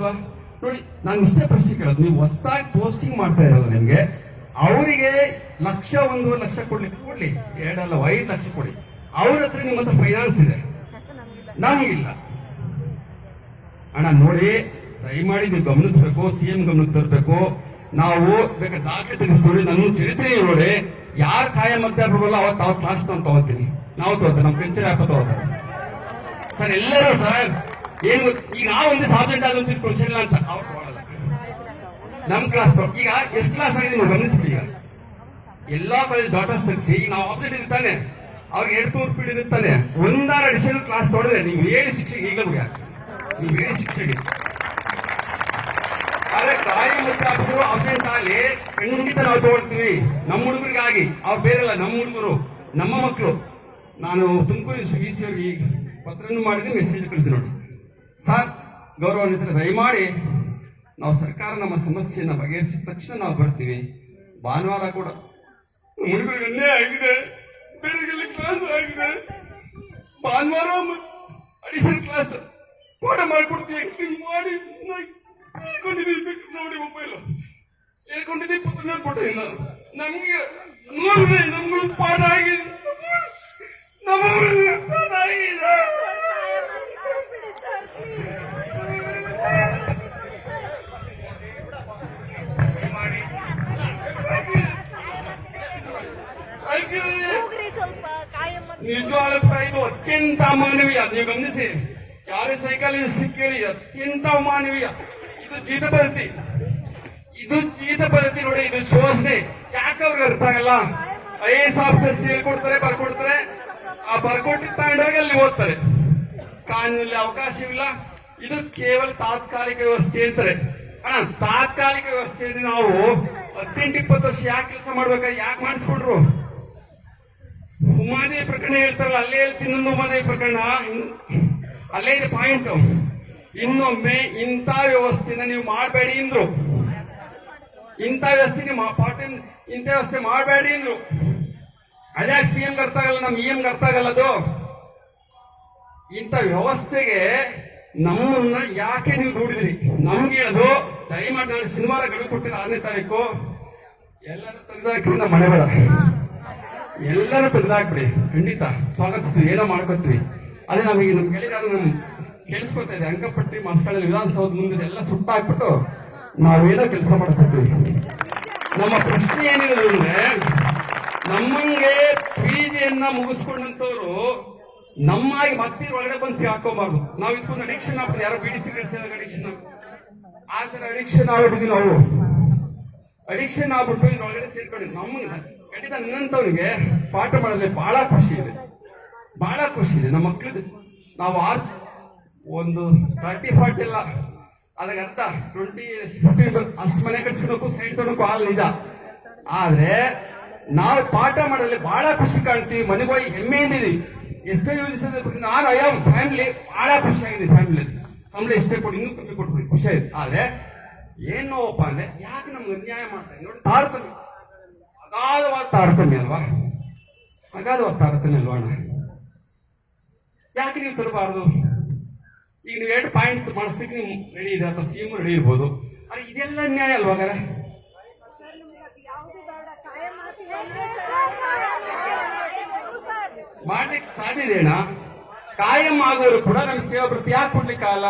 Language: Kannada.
ಇಲ್ವಾ ನೋಡಿ ನಾನು ಇಷ್ಟೇ ಪ್ರಶ್ನೆ ಕೇಳೋದು. ನೀವು ಹೊಸದಾಗಿ ಪೋಸ್ಟಿಂಗ್ ಮಾಡ್ತಾ ಇರಲ್ಲ ನಿಮ್ಗೆ. ಅವರಿಗೆ ಲಕ್ಷ ಒಂದು ಲಕ್ಷ ಕೊಡ್ಲಿಕ್ಕೆ ಕೊಡ್ಲಿ. ಎರಡಲ್ಲ, ಐದು ಲಕ್ಷ ಕೊಡಿ ಅವ್ರ ಹತ್ರ ನಿಮ್ಮ ಹತ್ರ ಫೈನಾನ್ಸ್ ಇದೆ. ನಮಗಿಲ್ಲ. ಅಣ್ಣ, ನೋಡಿ, ದಯಮಾಡಿ ನೀವು ಗಮನಿಸ್ಬೇಕು ಸಿಎಂ ಗಮನಕ್ಕೆ ತರಬೇಕು. ನಾವು ಬೇಕ ದಾಖಲೆ ತೆಗೆಸ್ಕೊಳ್ಳಿ ನನ್ನ ಚರಿತ್ರೆ ನೋಡಿ. ಯಾರು ಕಾಯ ಮಧ್ಯ ಬರಲ್ಲ ಅವತ್ತು ಅವ್ರ ಕ್ಲಾಸ್ ನಾನು ತಗೋತೀನಿ. ನಾವು ತಗೋತೀವಿ ನಮ್ಮ ಪೆನ್ಷನ್ ಆಪ್ ತಗೋತಾರೆ. ಸರ್, ಎಲ್ಲರೂ ಸರ್ ಏನು ಈಗ ಆ ಒಂದು ಸಾಬ್ಜೆಕ್ಟ್ ಆದಂತ ಕ್ವಶನ್ ಅಂತ ಅವ್ರು ನಮ್ ಕ್ಲಾಸ್ ಈಗ ಎಷ್ಟು ಕ್ಲಾಸ್ ಆಗಿದೆ ನೀವು ಗಮನಿಸ್ಬಿಡಿ ಈಗ. ಎಲ್ಲಾ ಕಾಲೇಜ್ ಡಾಟಾಸ್ ತೆಗಿಸಿ, ಈಗ ನಾವು ಆಬ್ಜೆಕ್ಟ್ ಇರ್ತಾನೆ ಅವ್ರಿಗೆ ಎರಡು ಮೂರು ಪೀಡ್ ಇರ್ತಾನೆ ಒಂದಾರ ಅಡಿಷನಲ್ ಕ್ಲಾಸ್ ತೊಡೆದ್ರೆ ನೀವು ಹೇಳಿ ಶಿಕ್ಷೆಗೆ ಈಗ ಹುಡುಗ ನೀವು ಏಳು ಶಿಕ್ಷೆಗೆ ಆದ್ರೆ ತಾಯಿ ಮತ್ತೆ ಅಬ್ಸೆಂಟ್ ಆಗಲಿ ಖಂಡಿತ ನಾವು ತಗೊಳ್ತೀವಿ. ನಮ್ಮ ಹುಡುಗರಿಗಾಗಿ. ಅವ್ರು ಬೇರೆಲ್ಲ ನಮ್ಮ ಹುಡುಗರು, ನಮ್ಮ ಮಕ್ಕಳು ನಾನು ತುಮಕೂರು ವಿ ಸಿ ಅವ್ರಿಗೆ ಪತ್ರವನ್ನು ಮಾಡಿದ್ರೆ ಮೆಸೇಜ್ ಕಳಿಸಿ ನೋಡಿ. ಸರ್ ಗೌರವಾನ್ವಿತರೆ, ದಯಮಾಡಿ ನಾವು ಸರ್ಕಾರ ನಮ್ಮ ಸಮಸ್ಯೆಯನ್ನು ಬಗೆಹರಿಸಿದ ತಕ್ಷಣ ನಾವು ಬರ್ತೀವಿ. ಭಾನುವಾರ ಕೂಡ. ಹುಡುಗರಿಗೆ ಅನ್ಯಾಯ ಆಗಿದೆ ಬೇರೆಗೆಲ್ಲ ಕ್ಲಾಸ್ ಆಗಿದೆ. ಭಾನುವಾರ ಅಡಿಷನ್ ಕ್ಲಾಸ್ ಕೂಡ ಮಾಡ್ಕೊಡ್ತೀವಿ. ಎಕ್ಸ್ಪ್ಲೇನ್ ಮಾಡಿ ಹೇಳ್ಕೊಂಡಿದ್ದೀವಿ ನೋಡಿ ಮೊಬೈಲ್ ಹೇಳ್ಕೊಂಡಿದ್ದೀವಿ ಪತ್ರ ಕೊಟ್ಟಿದ್ದೀನಿ ನಾನು ನಮ್ಗೆ ನಮ್ಗೂ ಪಾಠ ಆಗಿದೆ. ನಮಗೆ ಪಾಠ ಆಗಿದೆ ಆಯ್ತು. ಹೋಗ್ರಿ ಸ್ವಲ್ಪ ಕಾಯಂ ಅಂತ. ನಿಜವಾದ ಪ್ರೈಸ್ ಅತ್ಯಂತ ಮಾನವೀಯ. ನೀವು ಗಮನಿಸಿ, ಯಾರೇ ಸೈಕಲ್ ಸಿಕ್ಕೇಳಿ ಅತ್ಯಂತ ಮಾನವೀಯ. ಇದು ಜೀತ ಪದ್ಧತಿ. ಇದು ಜೀತ ಪದ್ಧತಿ ನೋಡಿ, ಇದು ಶೋಷಣೆ. ಯಾಕೆ ಅವ್ರಿಗೆ ಅರ್ಥ ಆಗಲ್ಲ? ಐ ಎಸ್ ಆಫೀಸರ್ಸ್ ಹೇಳ್ಕೊಡ್ತಾರೆ, ಬರ್ಕೊಡ್ತಾರೆ. ಆ ಬರ್ಕೊಟ್ಟಿದ್ ತಗೊಂಡಾಗ ಅಲ್ಲಿ ಓದ್ತಾರೆ ಕಾನೂನಲ್ಲಿ ಅವಕಾಶವಿಲ್ಲ. ಇದು ಕೇವಲ ತಾತ್ಕಾಲಿಕ ವ್ಯವಸ್ಥೆ ಅಂತಾರೆ. ಅಣ್ಣ, ತಾತ್ಕಾಲಿಕ ವ್ಯವಸ್ಥೆಯಲ್ಲಿ ನಾವು ಹದಿನೆಂಟು, ಇಪ್ಪತ್ತು ವರ್ಷ ಯಾಕೆ ಕೆಲಸ ಮಾಡ್ಬೇಕಾದ್ರೆ ಯಾಕೆ ಮಾಡಿಸ್ಕೊಟ್ರು? ಉಮಾದೇವಿ ಪ್ರಕರಣ ಹೇಳ್ತಾರಲ್ಲ, ಅಲ್ಲೇ ಹೇಳ್ತೀನಿ, ಇನ್ನೊಂದು ಉಮಾದೇವಿ ಪ್ರಕರಣ. ಅಲ್ಲೇ ಇದೆ ಪಾಯಿಂಟ್ ಇನ್ನೊಮ್ಮೆ ಇಂಥ ವ್ಯವಸ್ಥೆನ ನೀವು ಮಾಡಬೇಡಿ ಅಂದ್ರು. ಇಂಥ ವ್ಯವಸ್ಥೆ ನೀವು ಪಾರ್ಟಿ ಇಂಥ ವ್ಯವಸ್ಥೆ ಮಾಡಬೇಡಿ ಅಂದ್ರು. ಅದ್ಯಾಕೆ ಸಿಎಂ ಅರ್ಥ ಆಗಲ್ಲ, ನಮ್ ಇಎಂ ಅರ್ಥ ಆಗಲ್ಲ ಅದು. ಇಂಥ ವ್ಯವಸ್ಥೆಗೆ ನಮ್ಮನ್ನ ಯಾಕೆ ನೀವು ದೂಡಿದ್ರಿ ನಮ್ಗೆ ಅದು ದಯಮಾಡಿ ನಾಳೆ ಶನಿವಾರ ಗಡಿ ಕೊಟ್ಟಿಲ್ಲ ಆರನೇ ತಾರೀಕು. ಎಲ್ಲರೂ ತೆಗೆದಾಕಿ ನಮ್ಮ ಮನೆ ಎಲ್ಲರೂ ತೆಗೆದಾಕ್ಬಿಡಿ ಖಂಡಿತ. ಸ್ವಾಗತಿಸ್ತೀವಿ. ಏನೋ ಮಾಡ್ಕೊತೀವಿ. ಅದೇ ನಮಗೆ ನಮ್ ಗೆಳೆಯರು ನಮ್ ಕೇಳಿಸ್ಕೊತಾ ಇದೆ. ಅಂಕಪಟ್ಟಿ ಮಸ್ಕಳಲ್ಲಿ ವಿಧಾನಸೌಧ ಮುಂದೆ ಎಲ್ಲ ಸುಟ್ಟಾಕ್ಬಿಟ್ಟು ನಾವೇನೋ ಕೆಲಸ ಮಾಡ್ಕೊತೀವಿ. ನಮ್ಮ ಪ್ರಶ್ನೆ ಏನಿದೆ ಅಂದ್ರೆ, ನಮ್ಮಂಗೆ ಪಿಜಿಯನ್ನ ಮುಗಿಸ್ಕೊಂಡಂತವ್ರು ನಮ್ಮಾಗಿ ಮತ್ತೆ ಒಳಗಡೆ ಬಂದು ಹಾಕೋಬಾರ್ದು ನಾವು ಇದಕ್ಕೊಂದು ಅಡಿಕ್ಷನ್ ಆಗ್ತದೆ ಯಾರೋ ಬಿಡಿ ಸಿಗರೇಟ್ ಅಡಿಕ್ಷನ್ ಆ ತರ ಅಡಿಕ್ಷನ್ ಆಗ್ಬಿಟ್ಟಿದ್ವಿ ನಾವು ಅಡಿಕ್ಷನ್ ಆಗ್ಬಿಟ್ಟು ಇದ್ರೊಳಗಡೆ ಸೇರ್ಕೊಂಡು ನಮ್ಗೆ ಖಂಡಿತ ನನ್ನಂತವನಿಗೆ ಪಾಠ ಮಾಡಿದ್ರೆ ಬಹಳ ಖುಷಿ ಇದೆ. ಬಹಳ ಖುಷಿ ಇದೆ. ನಮ್ಮ ಮಕ್ಳದ್ದು ನಾವು ಆರ್ ಒಂದು ತರ್ಟಿ ಫಾರ್ಟಿ ಇಲ್ಲ ಅದಕ್ಕೆ ಅರ್ಥ. ಟ್ವೆಂಟಿ ಫಿಫ್ಟಿ ಅಷ್ಟು ಮನೆ ಕಟ್ಸ್ಕೊಳಕು ಸೈಡ್ ತೊಡಕು ಆಲ್ ನಿಜ. ಆದ್ರೆ ನಾವು ಪಾಠ ಮಾಡೋದ್ರಲ್ಲಿ ಬಹಳ ಖುಷಿ ಕಾಣ್ತೀವಿ ಮನೆಗೆ ಹೋಗಿ ಹೆಮ್ಮೆಯಿಂದ ಇದೀವಿ ಎಷ್ಟೇ ಯೋಜಿಸಿದ್ರೆ ನಾನು ಅಯ್ಯೋ ಫ್ಯಾಮಿಲಿ ಬಹಳ ಖುಷಿ ಆಗಿದೆ ಫ್ಯಾಮಿಲಿ ಸಂಬಳ ಎಷ್ಟೇ ಕೊಡಿ, ಇನ್ನೂ ಕಮ್ಮಿ ಕೊಟ್ಬಿಡಿ ಖುಷಿ ಆಯ್ತು. ಆದ್ರೆ ಏನೋಪ್ಪ ಅಂದ್ರೆ ಯಾಕೆ ನಮ್ಗೆ ಅನ್ಯಾಯ ಮಾಡ್ತಾರೆ? ನೋಡಿ ತಾರತಮ್ಯ ಅಗಾಧವಾದ ತಾರತಮ್ಯ ಅಲ್ವಾ? ಅಗಾಧವಾದ ತಾರತಮ್ಯ ಅಲ್ವಾ ಅಣ್ಣ? ಯಾಕೆ ನೀವು ತರಬಾರದು? ಈಗ ನೀವು ಎರಡು ಪಾಯಿಂಟ್ಸ್ ಮಾಡಿಸ್ಲಿಕ್ಕೆ ನೀವು ರೆಡಿ ಇದೆ ಅಥವಾ ಸಿಎಂ ರೆಡಿ ಇರ್ಬೋದು. ಅರೆ, ಇದೆಲ್ಲ ನ್ಯಾಯ ಅಲ್ವಾ ಸರ್. ಮಾಡ್ಲಿಕ್ಕೆ ಸಾಧ್ಯ ಇದೆಯಾ ಕಾಯಂ ಆಗೋರು ಕೂಡ ನಮ್ಗೆ ಸೇವಾ ವೃತ್ತಿ ಯಾಕೆ ಕೊಡ್ಲಿಕ್ಕೆ ಆಗಲ್ಲ